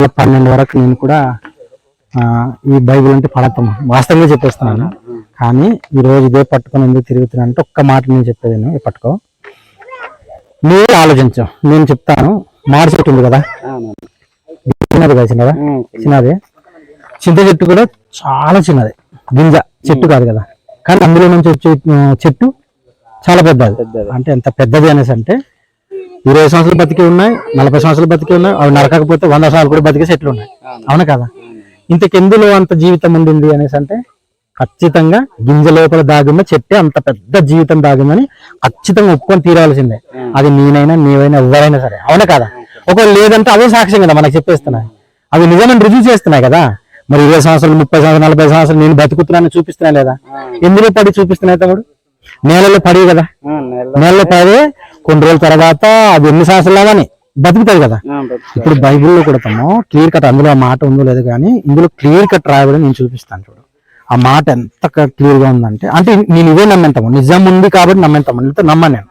వేల పన్నెండు వరకు నేను కూడా ఈ బైబిల్ అంటే పడతాం. వాస్తవంగా చెప్పేస్తున్నాను. కానీ ఈ రోజు ఇదే పట్టుకొని ఎందుకు తిరుగుతున్నా అంటే ఒక్క మాట నేను చెప్పేది నేను, పట్టుకో. నువ్వు ఆలోచించు. నేను చెప్తాను. మాడి చెట్టు ఉంది కదా? చిన్నది కదా చిన్నదా? చిన్నది. చింత చెట్టు కూడా చాలా చిన్నది. గింజ చెట్టు కాదు కదా? కానీ అందులో నుంచి వచ్చే చెట్టు చాలా పెద్దది. అంటే ఎంత పెద్దది అనేసి అంటే ఇరవై సంవత్సరాలు బతికి ఉన్నాయి నలభై సంవత్సరాలు బతికి ఉన్నాయి అవి నరకకపోతే వంద సంవత్సరాలు కూడా బతికే చెట్లు ఉన్నాయి. అవునా. కదా? ఇంతకెందులో అంత జీవితం ఉండింది అనేసి అంటే ఖచ్చితంగా గింజ లోపల దాగున్న చెట్టే అంత పెద్ద జీవితం దాగిందని ఖచ్చితంగా ఒప్పుకొని తీరవలసిందే అది నేనైనా నీవైనా ఎవరైనా సరే. అవునా కదా? ఒకవేళ లేదంటే అదే సాక్ష్యం కదా మనకు చెప్పేస్తున్నాయి. అవి నిజమని రుజువు చేస్తున్నాయి కదా? మరి ఇరవై సంవత్సరాలు ముప్పై సంవత్సరాలు నలభై సంవత్సరాలు నేను బతుకుతున్నాను చూపిస్తున్నా లేదా? ఎందులో పడి చూపిస్తున్నాయి తమ్ముడు? నేలలో పడి కదా? నేలలో పడి కొన్ని రోజుల తర్వాత అది ఎన్ని సంవత్సరాలు కానీ బతుకుతుంది కదా. ఇప్పుడు బైబిల్లో కూడా క్లియర్ కట్ అందులో ఆ మాట ఉందో లేదు కానీ ఇందులో క్లియర్ కట్ రాయబడి నేను చూపిస్తాను చూడు. ఆ మాట ఎంత క్లియర్గా ఉందంటే అంటే నేను ఇవే నమ్మేంతాము నిజం ఉంది కాబట్టి నమ్మేంతాము లేకపోతే నమ్మను నేను.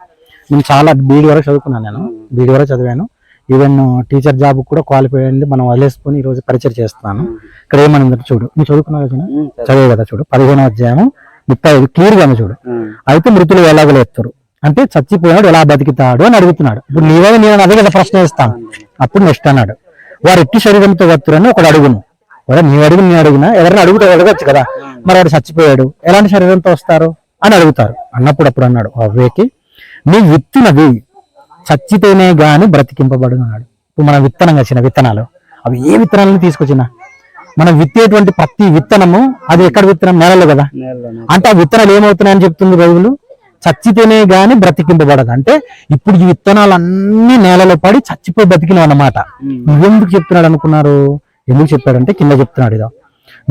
నేను చాలా బీడి వరకు చదువుకున్నాను నేను బీడి వరకు చదివాను. ఈవెన్ టీచర్ జాబ్ కూడా క్వాలిఫై అయింది మనం వదిలేసుకొని ఈ రోజు పరిచయం చేస్తున్నాను. ఇక్కడ ఏమని చూడు నువ్వు చదువుకున్నావు కదా చదివే. కదా చూడు పదిహేను అధ్యాయం ముప్పై ఐదు క్లియర్గా ఉంది చూడు. అయితే మృతులు ఎలాగలేస్తారు అంటే చచ్చిపోయినాడు ఎలా బతికితాడు అని అడుగుతున్నాడు. ఇప్పుడు నీవే నేను అదే కదా ప్రశ్న ఇస్తాను అప్పుడు నెక్స్ట్ అన్నాడు. వారు ఎట్టి శరీరంతో వత్తురని ఒకడు అడుగును. వాడు నీ అడుగు నీ అడిగినా? ఎవరిని అడుగుతా అడగచ్చు కదా. మరి వాడు చచ్చిపోయాడు. ఎలాంటి శరీరంతో వస్తారు? అని అడుగుతారు అన్నప్పుడు అప్పుడు అన్నాడు అవ్వేకి నీ విత్తినది చచ్చితేనే గాని బ్రతికింపబడు అన్నాడు ఇప్పుడు మనం విత్తనం వచ్చిన విత్తనాలు. అవి ఏ విత్తనాలను తీసుకొచ్చినా? మనం విత్తేటువంటి ప్రతి విత్తనము అది ఎక్కడ విత్తనం? నేలలో కదా. అంటే ఆ విత్తనాలు ఏమవుతున్నాయని చెప్తుంది బైబుల్? చచ్చితేనే గాని బ్రతికింపబడదు. అంటే ఇప్పుడు ఈ విత్తనాలు అన్ని నేలలో పడి చచ్చిపోయి బతికినావు అన్నమాట. నువ్వెందుకు చెప్తున్నాడు అనుకున్నారు? ఎందుకు చెప్పాడంటే కింద చెప్తున్నాడు ఇదో.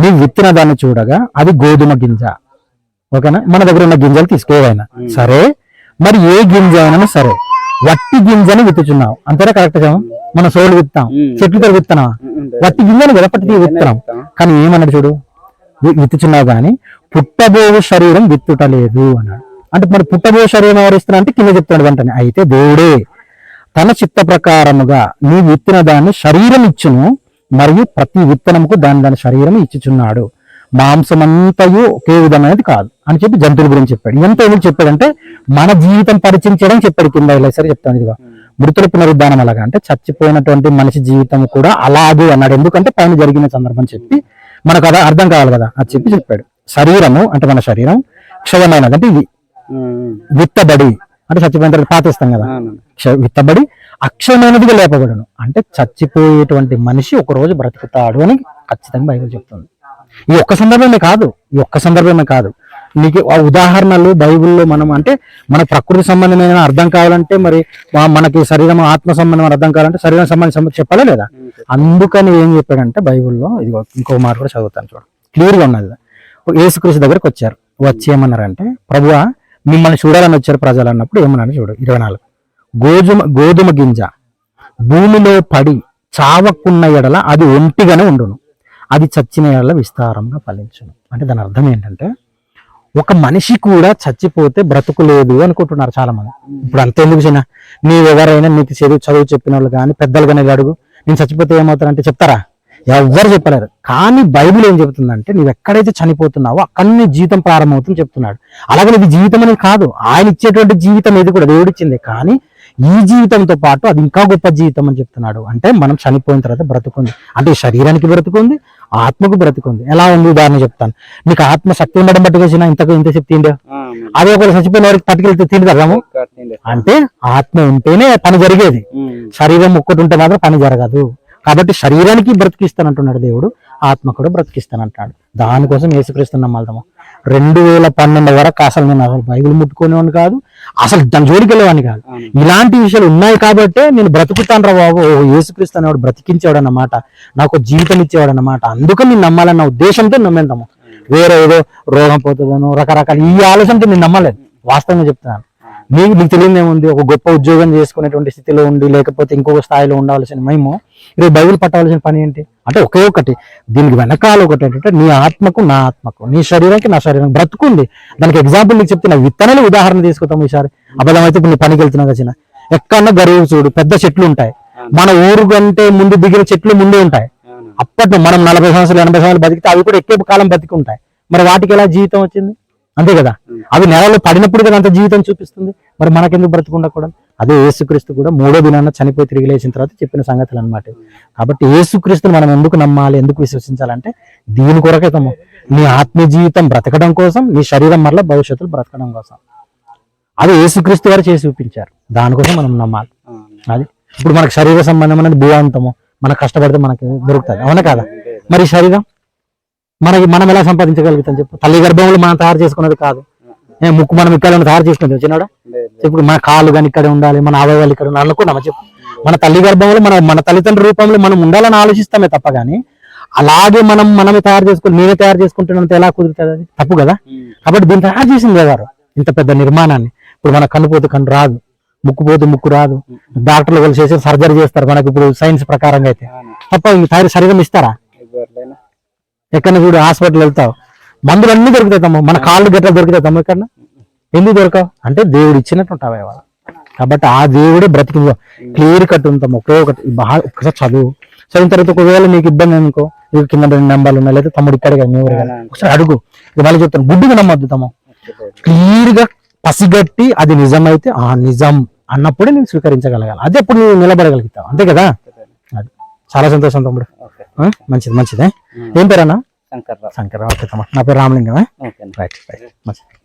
నీ విత్తన దాన్ని చూడగా అది గోధుమ గింజ. ఓకేనా? మన దగ్గర ఉన్న గింజలు తీసుకోవైనా సరే. మరి ఏ గింజ అయినా సరే వట్టి గింజని విత్తుచున్నావు. అంతేనా? కరెక్ట్గా? మన సోలు విత్తాం. చెట్లతో విత్తనా? వట్టి గింజని కదా పట్టి విత్తనం. కానీ ఏమన్నాడు చూడు? విత్తుచున్నావు గాని పుట్టబోవు శరీరం విత్తుటలేదు అన్నాడు. అంటే మరి పుట్టబో శరీరం ఎవరు అంటే కింద చెప్తాడు వెంటనే. అయితే దేవుడే తన చిత్త ప్రకారముగా నీ విత్తిన దాన్ని శరీరం ఇచ్చును మరియు ప్రతి విత్తనముకు దాని దాని శరీరం ఇచ్చుచున్నాడు. మాంసమంతయు ఒకే విధమైనది కాదు అని చెప్పి జంతువుల గురించి చెప్పాడు. ఎంత ఏమి చెప్పాడంటే మన జీవితం పరిచయం చేయడం చెప్పాడు కింద ఇలా సరే చెప్తాను ఇదిగా. మృతుల పునరుద్ధానం అలాగా అంటే చచ్చిపోయినటువంటి మనిషి జీవితం కూడా అలాగే అన్నాడు. ఎందుకంటే పైన జరిగిన సందర్భం చెప్పి మనకు అర్థం కావాలి కదా అది చెప్పి చెప్పాడు. శరీరము అంటే మన శరీరం క్షయమైనది. అంటే ఇది విత్తబడి అంటే చచ్చిపోయిన తర్వాత పాతిస్తాం కదా. విత్తబడి అక్షయమైనదిగా లేపబడును. అంటే చచ్చిపోయేటువంటి మనిషి ఒక రోజు బ్రతుకుతాడు అని ఖచ్చితంగా బైబిల్ చెప్తుంది. ఈ ఒక్క సందర్భమే కాదు ఈ ఒక్క సందర్భమే కాదు. నీకు ఆ ఉదాహరణలు బైబిల్లో మనం అంటే మన ప్రకృతి సంబంధమైన అర్థం కావాలంటే మరి మనకి శరీరం ఆత్మ సంబంధం అర్థం కావాలంటే శరీరం సంబంధం చెప్పాలా లేదా? అందుకని ఏం చెప్పాడంటే బైబిల్లో ఇది ఇంకో మాట కూడా చదువుతాను చూడు. క్లియర్గా ఉన్నది. యేసుక్రీస్తు దగ్గరకు వచ్చారు. వచ్చి ఏమన్నారంటే ప్రభువా మిమ్మల్ని చూడాలని వచ్చారు ప్రజలు అన్నప్పుడు ఏమన్నారు చూడు ఇరవై నాలుగు. గోధుమ గోధుమ గింజ భూమిలో పడి చావకున్న ఎడల అది ఒంటిగానే ఉండును. అది చచ్చిన ఎడల విస్తారంగా ఫలించును. అంటే దాని అర్థం ఏంటంటే ఒక మనిషి కూడా చచ్చిపోతే బ్రతుకులేదు అనుకుంటున్నారు చాలా మంది ఇప్పుడు అంతెందుకు చిన్న? నీవెవరైనా నీకు చదువు చదువు చెప్పిన వాళ్ళు కానీ పెద్దలు కానీ అడుగు నేను చచ్చిపోతే ఏమవుతారంటే చెప్తారా? ఎవ్వరు చెప్పలేరు. కానీ బైబిల్ ఏం చెబుతుందంటే నువ్వు ఎక్కడైతే చనిపోతున్నావో అక్కడ నీ జీవితం ప్రారంభమవుతుంది చెప్తున్నాడు. అలాగే ఇది జీవితం అనేది కాదు. ఆయన ఇచ్చేటువంటి జీవితం ఇది కూడా దేవుడు ఇచ్చింది కానీ ఈ జీవితంతో పాటు అది ఇంకా గొప్ప జీవితం అని చెప్తున్నాడు. అంటే మనం చనిపోయిన తర్వాత బ్రతుకుంది. అంటే శరీరానికి బ్రతుకుంది ఆత్మకు బ్రతుకుంది. ఎలా ఉంది? ఉదాహరణ చెప్తాను. నీకు ఆత్మ శక్తి ఉండడం బట్టి వచ్చిన ఇంతకు ఇంత శక్తి తిండే అదే ఒకరు చచ్చిపోయిన వారికి పట్టుకెళ్తే తింటాము అంటే ఆత్మ ఉంటేనే పని జరిగేది. శరీరం ఒక్కటి ఉంటే మాత్రం పని జరగదు. కాబట్టి శరీరానికి బ్రతికిస్తానంటున్నాడు దేవుడు ఆత్మ కూడా బ్రతికిస్తానంటున్నాడు. దానికోసం యేసుక్రీస్తు నమ్మాలము రెండు వేల పన్నెండు వరకు అసలు నేను అసలు బైబిల్ ముట్టుకునేవాడిని కాదు అసలు దాని జోడికి వెళ్ళేవాడిని కాదు. ఇలాంటి విషయాలు ఉన్నాయి కాబట్టే నేను బ్రతుకుతాను రా బాబు ఓ యేసుక్రీస్తు అనేవాడు బ్రతికించేవాడు అన్నమాట నాకు జీవితం ఇచ్చేవాడు అన్నమాట అందుకని నేను నమ్మాలన్న ఉద్దేశంతో నమ్మేద్దాము వేరే ఏదో రోగం పోతుందనో రకరకాల ఈ ఆలోచనతో నేను నమ్మలేదు. వాస్తవంగా చెప్తున్నాను. నీకు నీకు తెలియదు ఏముంది ఒక గొప్ప ఉద్యోగం చేసుకునేటువంటి స్థితిలో ఉండి లేకపోతే ఇంకొక స్థాయిలో ఉండాల్సిన మేము ఈరోజు బైబిల్ పట్టవలసిన పని ఏంటి? అంటే ఒకే ఒకటి దీనికి వెనకాల ఒకటి ఏంటంటే నీ ఆత్మకు నా ఆత్మకు నీ శరీరానికి నా శరీరం బ్రతుకుంది. దానికి ఎగ్జాంపుల్ నీకు చెప్తున్నా విత్తనాలు ఉదాహరణ తీసుకుంటాం ఈసారి. అబద్ధం అయితే ఇప్పుడు నీ పనికి వెళ్తున్నావు వచ్చిన ఎక్కడన్నా గరువు చూడు పెద్ద చెట్లు ఉంటాయి. మన ఊరు కంటే ముందు దిగిన చెట్లు ముందే ఉంటాయి. అప్పట్లో మనం నలభై సంవత్సరాలు ఎనభై సంవత్సరాలు బతికితే అవి కూడా ఎక్కువ కాలం బతికి ఉంటాయి మరి వాటికి ఎలా జీవితం వచ్చింది? అంతే కదా? అవి నెలలో పడినప్పుడు కదా అంత జీవితం చూపిస్తుంది? మరి మనకెందుకు బ్రతికుండకూడదు అదే యేసుక్రీస్తు కూడా మూడో దినాన్న చనిపోయి తిరిగి లేచిన తర్వాత చెప్పిన సంగతులు అన్నమాట కాబట్టి యేసుక్రీస్తుని మనం ఎందుకు నమ్మాలి ఎందుకు విశ్వసించాలంటే దీని కొరకే తమ్ము. నీ ఆత్మీయ జీవితం బ్రతకడం కోసం నీ శరీరం మరలా భవిష్యత్తులో బ్రతకడం కోసం. అది యేసుక్రీస్తు వారు చేసి చూపించారు. దానికోసం మనం నమ్మాలి. అది. ఇప్పుడు మనకు శరీర సంబంధమైన భూవంతము. మనం కష్టపడితే మనకి దొరుకుతుంది. అవునా కాదా? మరి శరీరం? మనకి మనం ఎలా సంపాదించగలుగుతాం చెప్పు. తల్లి గర్భంలో మనం తయారు చేసుకున్నది కాదు. ఏ ముక్కు మనం ఇక్కడ తయారు లేదు, లేదు. చెప్పు మన కాళ్ళు కానీ ఇక్కడ ఉండాలి మన అవయవాలు ఇక్కడ ఉండాలి అనుకున్నామా చెప్పు? మన తల్లి గర్భంలో మన మన తల్లిదండ్రుల రూపంలో మనం ఉండాలని ఆలోచిస్తామే తప్ప కానీ అలాగే మనం మనమే తయారు చేసుకుని నేనే తయారు చేసుకుంటున్నంత ఎలా కుదురుతుంది అది? తప్పు కదా. కాబట్టి దీన్ని తయారు చేసింది ఎవరు ఇంత పెద్ద నిర్మాణాన్ని. ఇప్పుడు మన కన్ను పోతే కన్ను రాదు. ముక్కు పోతే ముక్కు రాదు. డాక్టర్లు వాళ్ళు చేసే సర్జరీ చేస్తారు మనకి ఇప్పుడు సైన్స్ ప్రకారంగా అయితే. తప్ప తయారు శరీరం ఇస్తారా? ఎక్కడ చూడు హాస్పిటల్ వెళ్తావు? మందులు అన్ని దొరుకుతాయి తమ్మ మన కాళ్ళు గట్ల దొరుకుతాయి తమ్మ ఎక్కడ ఎందుకు దొరకవు? అంటే దేవుడు ఇచ్చినట్టు ఉంటావు అవయవాలు కాబట్టి ఆ దేవుడే బ్రతికి క్లియర్ కట్ ఉంటాం ఒకే ఒకటి. బాగా ఒక్కసారి చదువు. చదివిన తర్వాత ఒకవేళ నీకు ఇబ్బంది అనుకో నీకు కింద రెండు నెంబర్లు ఉన్నాయి లేదా తమ్ముడు ఇక్కడే కదా ఒకసారి అడుగు. ఇక మళ్ళీ చెప్తాను. గుడ్డిగా నమ్మద్దు తమ్మ క్లియర్గా పసిగట్టి అది నిజమైతే ఆ నిజం అన్నప్పుడే నేను స్వీకరించగలగాలి. అదే అప్పుడు నువ్వు నిలబడగలుగుతావు. అంతే కదా? చాలా సంతోషం తమ్ముడు? మంచిది మంచిదే. ఏం పేరన్నా? శంకర్రావు. శంకర్ ఓకే తమ్ముడు నా పేరు రామలింగమే? Right right. మంచిది.